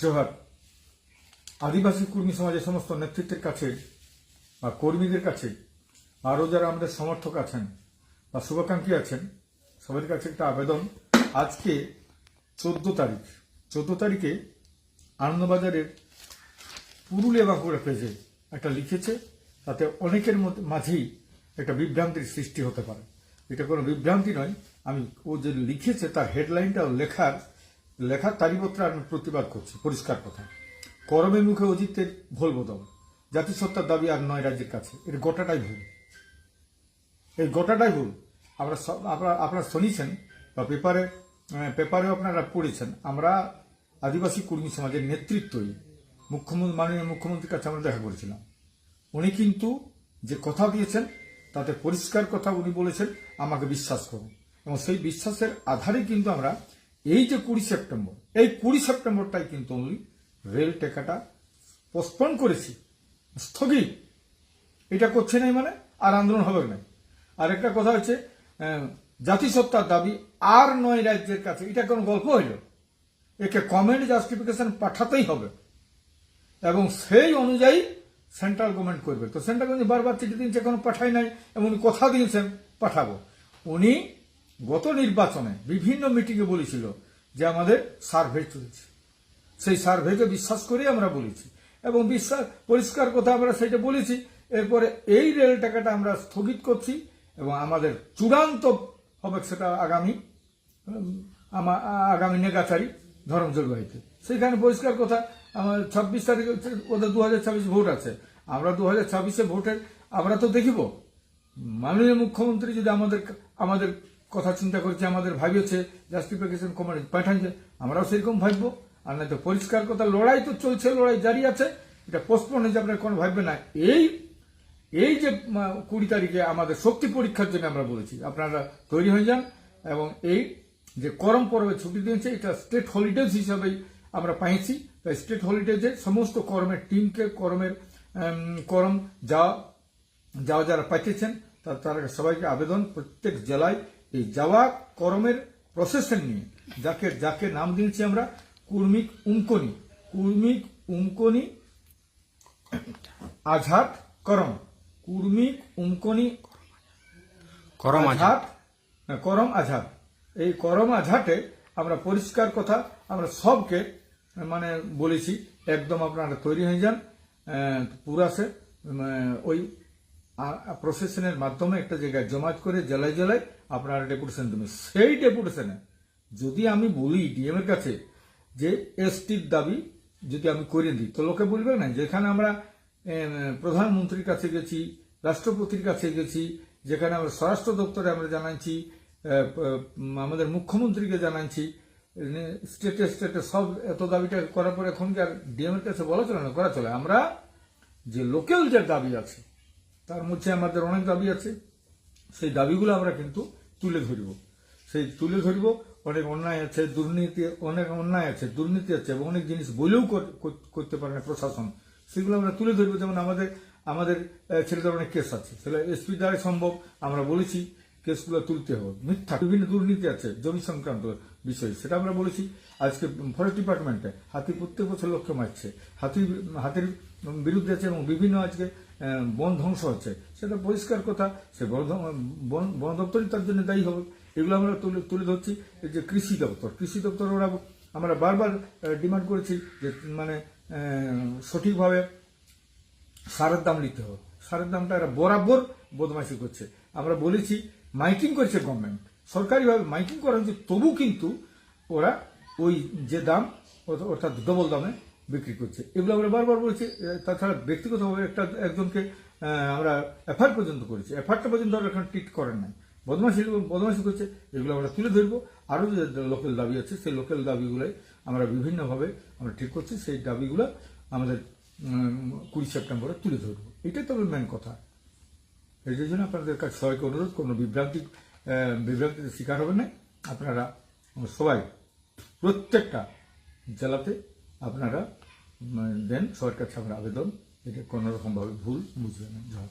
জোহার আদিবাসী কর্মী সমাজের সমস্ত নেতৃত্বের কাছে, বা কর্মীদের কাছে আরও যারা আমাদের সমর্থক আছেন, বা শুভাকাঙ্ক্ষী আছেন সবার কাছে একটা আবেদন। আজকে চোদ্দ তারিখ, চোদ্দ তারিখে আনন্দবাজারের পুরুলিয়া বাঁকুড়া পেজে একটা লিখেছে, তাতে অনেকের মাঝেই একটা বিভ্রান্তির সৃষ্টি হতে পারে। এটা কোনো বিভ্রান্তি নয়, আমি ও যে লিখেছে তার হেডলাইনটা লেখার লেখার তারিপত্র আমি প্রতিবাদ করছি, পরিষ্কার কথা। করমে মুখে অজিতের ভুল বদল জাতিসত্তার দাবি আর নয় রাজ্যের কাছে। এর গোটাটাই ভুল। এই গোটাটাই ভুল। আমরা আপনারা আপনারা শুনেছেন বা পেপারে পেপারেও আপনারা পড়েছেন, আমরা আদিবাসী কর্মী সমাজের নেতৃত্বই মুখ্যমন্ত্রী, মাননীয় মুখ্যমন্ত্রীর কাছে আমরা দেখা করেছিলাম। উনি কিন্তু যে কথা দিয়েছেন, তাতে পরিষ্কার কথা উনি বলেছেন, আমাকে বিশ্বাস করুন। এবং সেই বিশ্বাসের আধারে কিন্তু আমরা এই যে কুড়ি সেপ্টেম্বর, এই কুড়ি সেপ্টেম্বরটাই কিন্তু উনি রেল টেকাটা পোস্টপন করেছি, স্থগিত। এটা করছে নাই মানে আর আন্দোলন হবে না আর একটা কথা হচ্ছে জাতিসত্তার দাবি আর নয় রাজ্যের কাছে, এটা কোনো গল্প হইল? একে কমেন্ট জাস্টিফিকেশন পাঠাতেই হবে। এবং সেই অনুযায়ী সেন্ট্রাল গভর্নমেন্ট করবে। তো সেন্ট্রাল গভর্নমেন্ট বারবার চিঠি দিয়েছে, কোনো পাঠায় নাই এবং উনি কথা দিয়েছেন, পাঠাবো। উনি গত নির্বাচনে বিভিন্ন মিটিংয়ে বলেছিল যে আমাদের সার্ভে চলছে। সেই সার্ভেকে বিশ্বাস করে আমরা বলেছি। এবং বিশ্বাস পরিষ্কার কথা আমরা সেটা বলেছি। এরপরে এই রেল টাকাটা আমরা স্থগিত করছি এবং আমাদের চূড়ান্ত হবে সেটা আগামী উম, আমা- আগামী নেগাচারি ধর্ম জলবায়ুতে। সেখানে পরিষ্কার কথা আমার ছাব্বিশ তারিখে ওদের দু হাজার ছাব্বিশ ভোট আছে। আমরা দু হাজার ছাব্বিশে ভোটের আমরা তো দেখিব। মাননীয় মুখ্যমন্ত্রী যদি আমাদের আমাদের কথা চিন্তা করছে আমাদের ভাবিয়েছে জাস্টিফিকেশন কমান্ড পাঠাচ্ছে আমরাও সেরকম ভাববো। আর না তো পরিষ্কার কথা, লড়াই তো চলছে, লড়াই জারি আছে। এটা পোস্টপন হয়েছে, আপনার কোনো ভাববে না। এই এই যে কুড়ি তারিখে আমাদের শক্তি পরীক্ষার জন্য আমরা বলেছি, আপনারা তৈরি হয়ে যান। এবং এই যে করম পর্বে ছুটি দিয়েছে, এটা স্টেট হলিডেজ হিসাবেই আমরা পাইছি। তাই স্টেট হলিডেজে সমস্ত কর্মের টিমকে কর্মের করম যা যাওয়া যারা পাঠিয়েছেন তারা সবাইকে আবেদন প্রত্যেক জেলায় এই যাওয়া করমের প্রসেসন নিয়ে। যাকে যাকে নাম দিয়েছি আমরা কুর্মিক উমকনি। কুর্মিক উমকনি আঝাট করম। কুর্মিক উমকনি করম হ্যাঁ, করম আঝাট এই করম আঝাটে আমরা পরিষ্কার কথা আমরা সবকে মানে বলেছি একদম আপনারা তৈরি হয়ে যান পুরাসে ওই প্রসেশনের মাধ্যমে একটা জায়গায় জমাত করে জেলায় জেলায় আপনারা ডেপুটেশন দেবেন। সেই ডেপুটেশনে যদি আমি বলি ডিএম এর কাছে যে এসটির দাবি যদি আমি করে দিই, তো লোকে বলবে না, যেখানে আমরা প্রধানমন্ত্রীর কাছে গেছি, রাষ্ট্রপতির কাছে গেছি, যেখানে আমরা স্বরাষ্ট্র দপ্তরে আমরা জানাচ্ছি আমাদের মুখ্যমন্ত্রীকে জানাচ্ছি স্টেটে স্টেটে সব এত দাবিটা করার পরে এখন কি আর ডিএম এর কাছে বলা চলে না? করা চলে। আমরা যে লোকাল যে দাবি আছে তার মধ্যে আমাদের অনেক দাবি আছে। সেই দাবিগুলো আমরা কিন্তু তুলে ধরব। সেই তুলে ধরব, অনেক অন্যায় আছে, দুর্নীতি, অনেক অন্যায় আছে, দুর্নীতি আছে এবং অনেক জিনিস বলেও কর- কর- করতে পারে না প্রশাসন। সেগুলো আমরা তুলে ধরবো। যেমন আমাদের আমাদের ছেলেদের অনেক কেস আছে। সেটা এসপি দ্বারাই সম্ভব, আমরা বলেছি। কেসগুলো তুলতে হবে। মিথ্যা, বিভিন্ন দুর্নীতি আছে, জমি সংক্রান্ত বিষয়, সেটা আমরা বলেছি। আজকে ফরেস্ট ডিপার্টমেন্টে হাতি প্রত্যেক বছর লক্ষ্য মারছে। হাতি, হাতির বিরুদ্ধে আছে এবং বিভিন্ন আজকে বন ধ্বংস হচ্ছে। সেটা পরিষ্কার কথা, সে বন বন দপ্তরই তার জন্য দায়ী হবে। এগুলো আমরা তুলে তুলে ধরছি। এই যে কৃষি দপ্তর কৃষি দপ্তর ওরা আমরা বারবার ডিমান্ড করেছি যে মানে সঠিকভাবে সারের দাম নিতে হবে। সারের দামটা এরা বরাবর বদমাইশি করছে। আমরা বলেছি মাইকিং করছে গভর্নমেন্ট সরকারিভাবে মাইকিং করা হচ্ছে তবু কিন্তু ওরা ওই যে দাম অর্থ- অর্থাৎ ডবল দামে বিক্রি করছে। এগুলো আমরা বারবার বলছি, তাছাড়া ব্যক্তিগতভাবে একটা একজনকে আমরা এফআইআর পর্যন্ত করেছি। এফআইআরটা পর্যন্ত ওরা এখন ট্রিট করেন নাই। বদমাশি বদমাশি করছে, এগুলো আমরা তুলে ধরবো। আরও যে লোকাল দাবি আছে, সেই লোকাল দাবিগুলোই আমরা বিভিন্নভাবে আমরা ঠিক করছি। সেই দাবিগুলো আমাদের কুড়ি সেপ্টেম্বরে তুলে ধরবো। এটাই তবে মেন কথা। এই জন্য আপনাদের কাছে সবাইকে অনুরোধ কোনো বিভ্রান্তি বিভ্রান্তির শিকার হবে না। আপনারা সবাই প্রত্যেকটা জেলাতে আপনারা দেন সবার কাছে আমরা আবেদন। এটা কোনোরকমভাবে ভুল বুঝবেন না।